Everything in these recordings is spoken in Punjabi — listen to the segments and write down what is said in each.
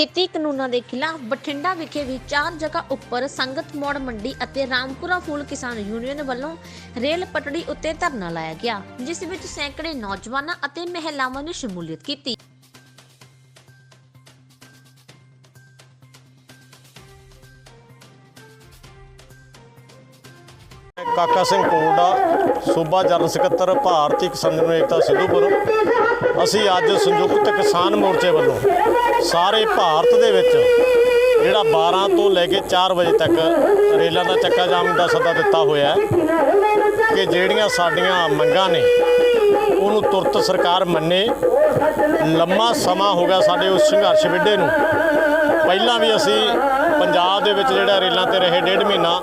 ਖੇਤੀ ਕਾਨੂੰਨਾਂ ਦੇ ਖਿਲਾਫ ਬਠਿੰਡਾ ਵਿਖੇ ਵੀ ਚਾਰ ਜਗ੍ਹਾ ਉੱਪਰ ਸੰਗਤ ਮੋੜ ਮੰਡੀ ਅਤੇ ਰਾਮਪੁਰਾ ਫੂਲ ਕਿਸਾਨ ਯੂਨੀਅਨ ਵੱਲੋਂ ਰੇਲ ਪਟੜੀ ਉੱਤੇ ਧਰਨਾ ਲਾਇਆ ਗਿਆ, ਜਿਸ ਵਿੱਚ ਸੈਂਕੜੇ ਨੌਜਵਾਨਾਂ ਅਤੇ ਮਹਿਲਾਵਾਂ ਨੇ ਸ਼ਮੂਲੀਅਤ ਕੀਤੀ। ਕਾਕਾ ਸਿੰਘ ਕੋਲਡਾ ਸੂਬਾ ਜਨਰਲ ਸਕੱਤਰ ਭਾਰਤੀ ਕਿਸਾਨ ਏਕਤਾ ਸਿੱਧੂਪੁਰ ਅਸੀਂ ਅੱਜ ਸੰਯੁਕਤ ਕਿਸਾਨ ਮੋਰਚੇ ਵੱਲੋਂ ਸਾਰੇ ਭਾਰਤ ਦੇ ਵਿੱਚ ਜਿਹੜਾ 12 ਤੋਂ ਲੈ ਕੇ 4 ਵਜੇ ਤੱਕ ਰੇਲਾਂ ਦਾ ਚੱਕਾ ਜਾਮ ਦਾ ਸੱਦਾ ਦਿੱਤਾ ਹੋਇਆ ਹੈ ਕਿ ਜਿਹੜੀਆਂ ਸਾਡੀਆਂ ਮੰਗਾਂ ਨੇ, ਉਹਨੂੰ ਤੁਰਤ ਸਰਕਾਰ ਮੰਨੇ। ਲੰਮਾ ਸਮਾਂ ਹੋ ਗਿਆ ਸਾਡੇ ਉਸ ਸੰਘਰਸ਼ ਵਿੱਢੇ ਨੂੰ। ਪਹਿਲਾਂ ਵੀ ਅਸੀਂ ਪੰਜਾਬ ਦੇ ਵਿੱਚ ਜਿਹੜਾ ਰੇਲਾਂ ਤੇ ਰਹੇ ਡੇਢ ਮਹੀਨਾ,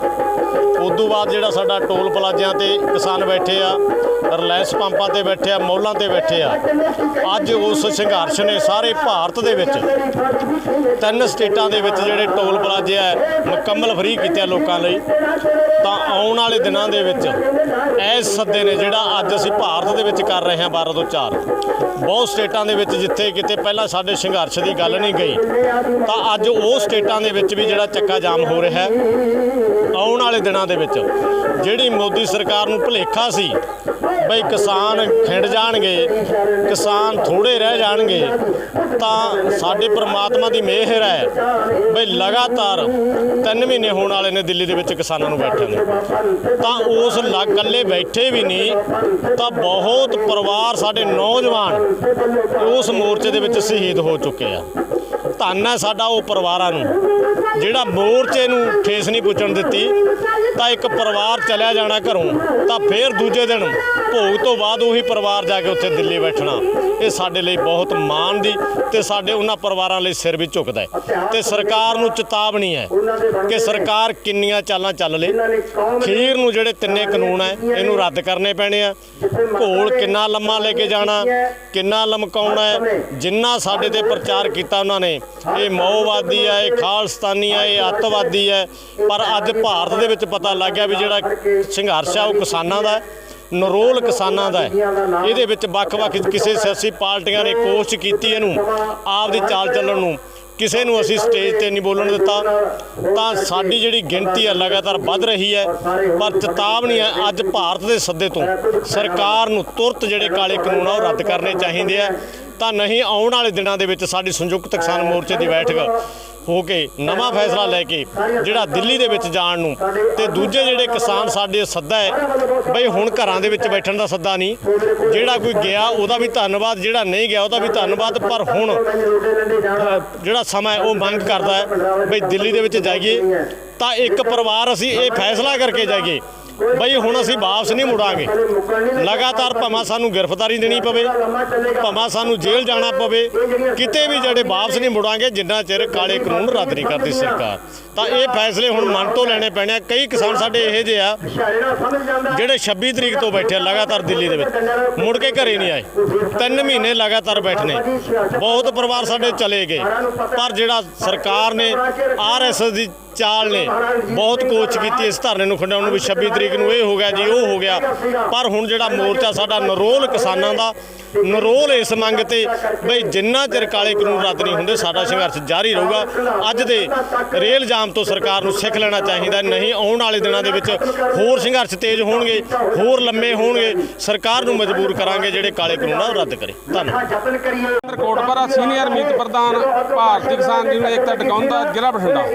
ਉਦੋਂ ਬਾਅਦ ਜਿਹੜਾ ਸਾਡਾ ਟੋਲ ਪਲਾਜ਼ਿਆਂ ਤੇ ਕਿਸਾਨ ਬੈਠੇ ਆ, ਰਿਲਾਇੰਸ ਪੰਪਾਂ ਤੇ ਬੈਠੇ ਆ, ਮੌਲਾਂ ਤੇ ਬੈਠੇ ਆ, ਅੱਜ ਉਸ ਸੰਘਰਸ਼ ਨੇ ਸਾਰੇ ਭਾਰਤ ਦੇ ਵਿੱਚ ਤਿੰਨ ਸਟੇਟਾਂ ਦੇ ਵਿੱਚ ਜਿਹੜੇ ਟੋਲ ਪਲਾਜ਼ੇ ਆ, ਮੁਕੰਮਲ ਫ੍ਰੀ ਕੀਤੇ ਲੋਕਾਂ ਲਈ। ਤਾਂ ਆਉਣ ਵਾਲੇ ਦਿਨਾਂ ਦੇ ਵਿੱਚ ਇਸ ਸੱਦੇ ਨੇ ਜਿਹੜਾ ਅੱਜ ਅਸੀਂ ਭਾਰਤ ਦੇ ਵਿੱਚ ਕਰ ਰਹੇ ਹਾਂ 12 ਤੋਂ 4 ਬਹੁਤ ਸਟੇਟਾਂ ਦੇ ਵਿੱਚ ਜਿੱਥੇ ਕਿਤੇ ਪਹਿਲਾਂ ਸਾਡੇ ਸੰਘਰਸ਼ ਦੀ ਗੱਲ ਨਹੀਂ ਗਈ, ਤਾਂ ਅੱਜ ਉਹ ਸਟੇਟਾਂ ਦੇ ਵਿੱਚ ਵੀ ਜਿਹੜਾ ਚੱਕਾ ਜਾਮ ਹੋ ਰਿਹਾ ਹੈ ਆਉਣ ਵਾਲੇ ਦਿਨਾਂ ਦੇ ਵਿੱਚ, ਜਿਹੜੀ ਮੋਦੀ ਸਰਕਾਰ ਨੂੰ ਭੁਲੇਖਾ ਸੀ ਬਈ ਕਿਸਾਨ ਖਿੰਡ ਜਾਣਗੇ, ਕਿਸਾਨ ਥੋੜੇ ਰਹਿ ਜਾਣਗੇ, ਤਾਂ ਸਾਡੇ ਪ੍ਰਮਾਤਮਾ ਦੀ ਮਿਹਰ ਹੈ ਬਈ ਲਗਾਤਾਰ 3 ਮਹੀਨੇ ਹੋਣ ਵਾਲੇ ਨੇ ਦਿੱਲੀ ਦੇ ਵਿੱਚ ਕਿਸਾਨਾਂ ਨੂੰ ਬੈਠੇ ਨੇ। ਤਾਂ ਉਸ ਲ- ਇਕੱਲੇ ਬੈਠੇ ਵੀ ਨਹੀਂ, ਤਾਂ ਬਹੁਤ ਪਰਿਵਾਰ ਸਾਡੇ ਨੌਜਵਾਨ ਉਸ ਮੋਰਚੇ ਦੇ ਵਿੱਚ ਸ਼ਹੀਦ ਹੋ ਚੁੱਕੇ ਆ। ਧੰਨ ਹੈ ਸਾਡਾ ਉਹ ਪਰਿਵਾਰਾਂ ਨੂੰ। ਜਿਹੜਾ ਮੋਰਚੇ ਨੂੰ ਠੇਸ ਨਹੀਂ ਪੁੱਜਣ ਦਿੱਤੀ, ਤਾਂ ਇੱਕ ਪਰਿਵਾਰ ਚਲਿਆ ਜਾਣਾ ਘਰੋਂ, ਤਾਂ ਫਿਰ ਦੂਜੇ ਦਿਨ ਭੋਗ ਤੋਂ ਬਾਅਦ ਉਹੀ ਪਰਿਵਾਰ ਜਾ ਕੇ ਉੱਥੇ ਦਿੱਲੀ ਬੈਠਣਾ। ਇਹ ਸਾਡੇ ਲਈ ਬਹੁਤ ਮਾਣ ਦੀ ਤੇ ਸਾਡੇ ਉਹਨਾਂ ਪਰਿਵਾਰਾਂ ਲਈ ਸਿਰ ਵੀ ਝੁਕਦਾ ਹੈ। ਤੇ ਸਰਕਾਰ ਨੂੰ ਚੇਤਾਵਨੀ ਹੈ ਕਿ ਸਰਕਾਰ ਕਿੰਨੀਆਂ ਚਾਲਾਂ ਚੱਲ ਲੇ। ਖੀਰ ਨੂੰ ਜਿਹੜੇ ਤਿੰਨੇ ਕਾਨੂੰਨ ਹੈ, ਇਹਨੂੰ ਰੱਦ ਕਰਨੇ ਪੈਣੇ ਆ। ਘੋਲ ਕਿੰਨਾ ਲੰਮਾ ਲੈ ਕੇ ਜਾਣਾ, ਕਿੰਨਾ ਲਮਕਾਉਣਾ ਜਿੰਨਾ ਸਾਡੇ ਤੇ ਪ੍ਰਚਾਰ ਕੀਤਾ ਉਹਨਾਂ ਨੇ, ਇਹ ਮਾਓਵਾਦੀ ਹੈ, ਇਹ ਖਾਲਸਤਾਨੀ ਹੈ ਇਹ ਅੱਤਵਾਦੀ ਹੈ ਪਰ ਅੱਜ ਭਾਰਤ ਦੇ ਵਿੱਚ ਪਤਾ ਲੱਗ ਗਿਆ ਵੀ ਜਿਹੜਾ ਸੰਘਰਸ਼ ਆ, ਉਹ ਕਿਸਾਨਾਂ ਦਾ ਹੈ, ਨਰੋਲ ਕਿਸਾਨਾਂ ਦਾ ਹੈ। ਇਹਦੇ ਵਿੱਚ ਵੱਖ-ਵੱਖ ਕਿਸੇ ਸਿਆਸੀ ਪਾਰਟੀਆਂ ਨੇ ਕੋਸ਼ਿਸ਼ ਕੀਤੀ ਇਹਨੂੰ, ਆਪ ਦੀ ਚਾਲ ਚੱਲਣ ਨੂੰ। ਕਿਸੇ ਨੂੰ ਅਸੀਂ ਸਟੇਜ ਤੇ ਨਹੀਂ ਬੋਲਣ ਦਿੱਤਾ। ਤਾਂ ਸਾਡੀ ਜਿਹੜੀ ਗਿਣਤੀ ਹੈ ਲਗਾਤਾਰ ਵੱਧ ਰਹੀ ਹੈ। ਪਰ ਚੇਤਾਵਨੀ ਹੈ ਅੱਜ ਭਾਰਤ ਦੇ ਸੱਦੇ ਤੋਂ, ਸਰਕਾਰ ਨੂੰ ਤੁਰਤ ਜਿਹੜੇ ਕਾਲੇ ਕਾਨੂੰਨ ਆ, ਉਹ ਰੱਦ ਕਰਨੇ ਚਾਹੀਦੇ ਆ। ਤਾਂ ਨਹੀਂ, ਆਉਣ ਵਾਲੇ ਦਿਨਾਂ ਦੇ ਵਿੱਚ ਸਾਡੀ ਸੰਯੁਕਤ ਕਿਸਾਨ ਮੋਰਚੇ ਦੀ ਬੈਠਕ ਹੋ ਕੇ ਨਵਾਂ ਫੈਸਲਾ ਲੈ ਕੇ ਜਿਹੜਾ ਦਿੱਲੀ ਦੇ ਵਿੱਚ ਜਾਣ ਨੂੰ ਤੇ ਦੂਜੇ ਜਿਹੜੇ ਕਿਸਾਨ ਸਾਡੇ ਸੱਦਾ ਹੈ, ਬਈ ਹੁਣ ਘਰਾਂ ਦੇ ਵਿੱਚ ਬੈਠਣ ਦਾ ਸੱਦਾ ਨਹੀਂ। ਜਿਹੜਾ ਕੋਈ ਗਿਆ, ਉਹਦਾ ਵੀ ਧੰਨਵਾਦ, ਜਿਹੜਾ ਨਹੀਂ ਗਿਆ, ਉਹਦਾ ਵੀ ਧੰਨਵਾਦ, ਪਰ ਹੁਣ ਜਿਹੜਾ ਸਮਾਂ ਉਹ ਮੰਗ ਕਰਦਾ ਹੈ, ਬਈ ਦਿੱਲੀ ਦੇ ਵਿੱਚ ਜਾਈਏ। ਤਾਂ ਇੱਕ ਪਰਿਵਾਰ ਅਸੀਂ ਇਹ ਫੈਸਲਾ ਕਰਕੇ ਜਾਈਏ ਬਈ ਹੁਣ ਅਸੀਂ ਵਾਪਸ ਨਹੀਂ ਮੁੜਾਂਗੇ। ਲਗਾਤਾਰ ਭਾਵੇਂ ਸਾਨੂੰ ਗ੍ਰਿਫਤਾਰੀ ਦੇਣੀ ਪਵੇ, ਭਾਵੇਂ ਸਾਨੂੰ ਜੇਲ੍ਹ ਜਾਣਾ ਪਵੇ, ਕਿਤੇ ਵੀ ਜਿਹੜੇ ਵਾਪਸ ਨਹੀਂ ਮੁੜਾਂਗੇ, ਜਿੰਨਾ ਚਿਰ ਕਾਲੇ ਕਾਨੂੰਨ ਰੱਦ ਨਹੀਂ ਕਰਦੀ ਸਰਕਾਰ। ਤਾਂ ਇਹ ਫੈਸਲੇ ਹੁਣ ਮਨ ਤੋਂ ਲੈਣੇ ਪੈਣੇ ਆ। ਕਈ ਕਿਸਾਨ ਸਾਡੇ ਇਹੋ ਜਿਹੇ ਆ, ਜਿਹੜੇ 26 ਤਰੀਕ ਤੋਂ ਬੈਠੇ ਆ, ਲਗਾਤਾਰ ਦਿੱਲੀ ਦੇ ਵਿੱਚ। ਮੁੜ ਕੇ ਘਰੇ ਨਹੀਂ ਆਏ। ਤਿੰਨ ਮਹੀਨੇ ਲਗਾਤਾਰ ਬੈਠਨੇ ਬਹੁਤ ਪਰਿਵਾਰ ਸਾਡੇ ਚਲੇ ਗਏ। ਪਰ ਜਿਹੜਾ ਸਰਕਾਰ ਨੇ ਆਰਐਸਐਸ ਦੀ ਚਾਲ ਨੇ। ਬਹੁਤ ਕੋਸ਼ਿਸ਼ ਕੀਤੀ ਇਸ ਧਰਨੇ ਨੂੰ ਖੰਡਾਉਣ ਨੂੰ ਵੀ 26 ਤਰੀਕ ਨੂੰ। ਇਹ ਹੋ ਗਿਆ ਜੀ, ਉਹ ਹੋ ਗਿਆ। ਪਰ ਹੁਣ ਜਿਹੜਾ ਮੋਰਚਾ ਸਾਡਾ ਨਰੋਲ ਕਿਸਾਨਾਂ ਦਾ, ਨਰੋਲ ਇਸ ਮੰਗ ਤੇ ਬਈ ਜਿੰਨਾ ਚਿਰ ਕਾਲੇ ਕਾਨੂੰਨ ਰੱਦ ਨਹੀਂ ਹੁੰਦੇ, ਸਾਡਾ ਸੰਘਰਸ਼ ਜਾਰੀ ਰਹੂਗਾ। ਅੱਜ ਦੇ ਰੇਲ ਜਾਮ ਤੋਂ ਸਰਕਾਰ ਨੂੰ ਸਿੱਖ ਲੈਣਾ ਚਾਹੀਦਾ, ਨਹੀਂ ਆਉਣ ਵਾਲੇ ਦਿਨਾਂ ਦੇ ਵਿੱਚ ਹੋਰ ਸੰਘਰਸ਼ ਤੇਜ਼ ਹੋਣਗੇ, ਹੋਰ ਲੰਮੇ ਹੋਣਗੇ। ਸਰਕਾਰ ਨੂੰ ਮਜਬੂਰ ਕਰਾਂਗੇ ਜਿਹੜੇ ਕਾਲੇ ਕਾਨੂੰਨ ਆ, ਉਹ ਰੱਦ ਕਰੇ। ਧੰਨਵਾਦ। ਕੋਟਪਰਾ ਸੀਨੀਅਰ ਮੀਤ ਪ੍ਰਧਾਨ ਭਾਰਤੀ ਕਿਸਾਨ ਯੂਨੀਅਨ ਏਕਤਾ ਟਿਕਾਉਂਦਾ ਜ਼ਿਲ੍ਹਾ ਬਠਿੰਡਾ।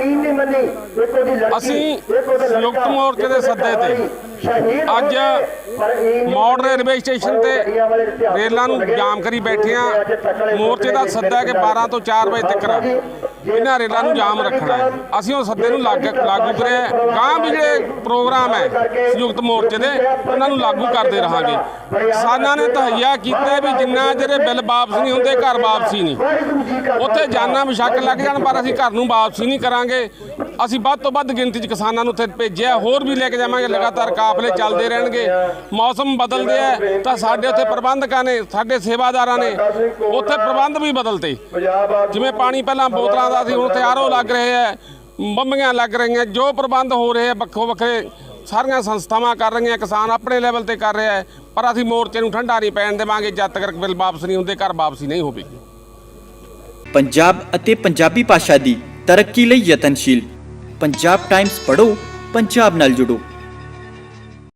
ਅਸੀਂ ਸੰਯੁਕਤ ਮੋਰਚੇ ਦੇ ਸੱਦੇ ਤੇ। ਅੱਜ ਮੌੜ ਰੇਲਵੇ ਸਟੇਸ਼ਨ ਤੇ ਰੇਲਾਂ ਨੂੰ ਜਾਮ ਕਰੀ ਬੈਠੇ ਆ ਮੋਰਚੇ ਦਾ ਸੱਦਾ ਹੈ ਕਿ 12 ਤੋਂ 4 ਵਜੇ ਤੱਕ ਇਹਨਾਂ ਰੇਲਾਂ ਨੂੰ ਜਾਮ ਰੱਖਣਾ ਅਸੀਂ ਉਹ ਸੱਦੇ ਨੂੰ ਲਾਗ- ਲਾਗੂ ਕਰਿਆ ਗਾਂ ਵੀ ਜਿਹੜੇ ਪ੍ਰੋਗਰਾਮ ਹੈ ਸੰਯੁਕਤ ਮੋਰਚੇ ਦੇ, ਉਹਨਾਂ ਨੂੰ ਲਾਗੂ ਕਰਦੇ ਰਹਾਂਗੇ। ਕਿਸਾਨਾਂ ਨੇ ਤਹਈਆ ਕੀਤਾ ਵੀ ਜਿੰਨਾ ਜਿਹੜੇ ਬਿੱਲ ਵਾਪਸ ਨਹੀਂ ਹੁੰਦੇ, ਘਰ ਵਾਪਸੀ ਨਹੀਂ। ਉੱਥੇ ਜਾਨਾਂ ਵਿਸ਼ੱਕ ਲੱਗ ਜਾਣ, ਪਰ ਅਸੀਂ ਘਰ ਨੂੰ ਵਾਪਸੀ ਨਹੀਂ ਕਰਾਂਗੇ। ਅਸੀਂ ਵੱਧ ਤੋਂ ਵੱਧ ਗਿਣਤੀ 'ਚ ਕਿਸਾਨਾਂ ਨੂੰ ਉੱਥੇ ਭੇਜਿਆ, ਹੋਰ ਵੀ ਲੈ ਕੇ ਜਾਵਾਂਗੇ, ਲਗਾਤਾਰ ਕਾਫਲੇ ਚੱਲਦੇ ਰਹਿਣਗੇ, ਮੌਸਮ ਬਦਲਦੇ ਆ, ਤਾਂ ਸਾਡੇ ਉੱਥੇ ਪ੍ਰਬੰਧਕਾਂ ਨੇ, ਸਾਡੇ ਸੇਵਾਦਾਰਾਂ ਨੇ, ਉੱਥੇ ਪ੍ਰਬੰਧ ਵੀ ਬਦਲਤੇ। ਜਿਵੇਂ ਪਾਣੀ ਪਹਿਲਾਂ ਬੋਤਲਾਂ ਦਾ ਸੀ, ਹੁਣ ਉੱਥੇ ਲੱਗ ਰਹੇ ਆ, ਬੰਬੀਆਂ ਲੱਗ ਰਹੀਆਂ, ਜੋ ਪ੍ਰਬੰਧ ਹੋ ਰਹੇ ਆ, ਵੱਖੋ ਵੱਖਰੇ ਸਾਰੀਆਂ ਸੰਸਥਾਵਾਂ ਕਰ ਰਹੀਆਂ, ਕਿਸਾਨ ਆਪਣੇ ਲੈਵਲ ਤੇ ਕਰ ਰਿਹਾ ਪਰ ਅਸੀਂ ਮੋਰਚੇ ਨੂੰ ਠੰਡਾ ਨਹੀਂ ਪੈਣ ਦੇਵਾਂਗੇ, ਜਦ ਤੱਕ ਬਿੱਲ ਵਾਪਸ ਨਹੀਂ ਹੁੰਦੇ, ਘਰ ਵਾਪਸੀ ਨਹੀਂ ਹੋਵੇਗੀ। ਪੰਜਾਬ ਅਤੇ ਪੰਜਾਬੀ ਭਾਸ਼ਾ ਦੀ ਤਰੱਕੀ ਲਈ ਯਤਨਸ਼ੀਲ। ਪੰਜਾਬ ਟਾਈਮਜ਼ ਪੜ੍ਹੋ, ਪੰਜਾਬ ਨਾਲ ਜੁੜੋ।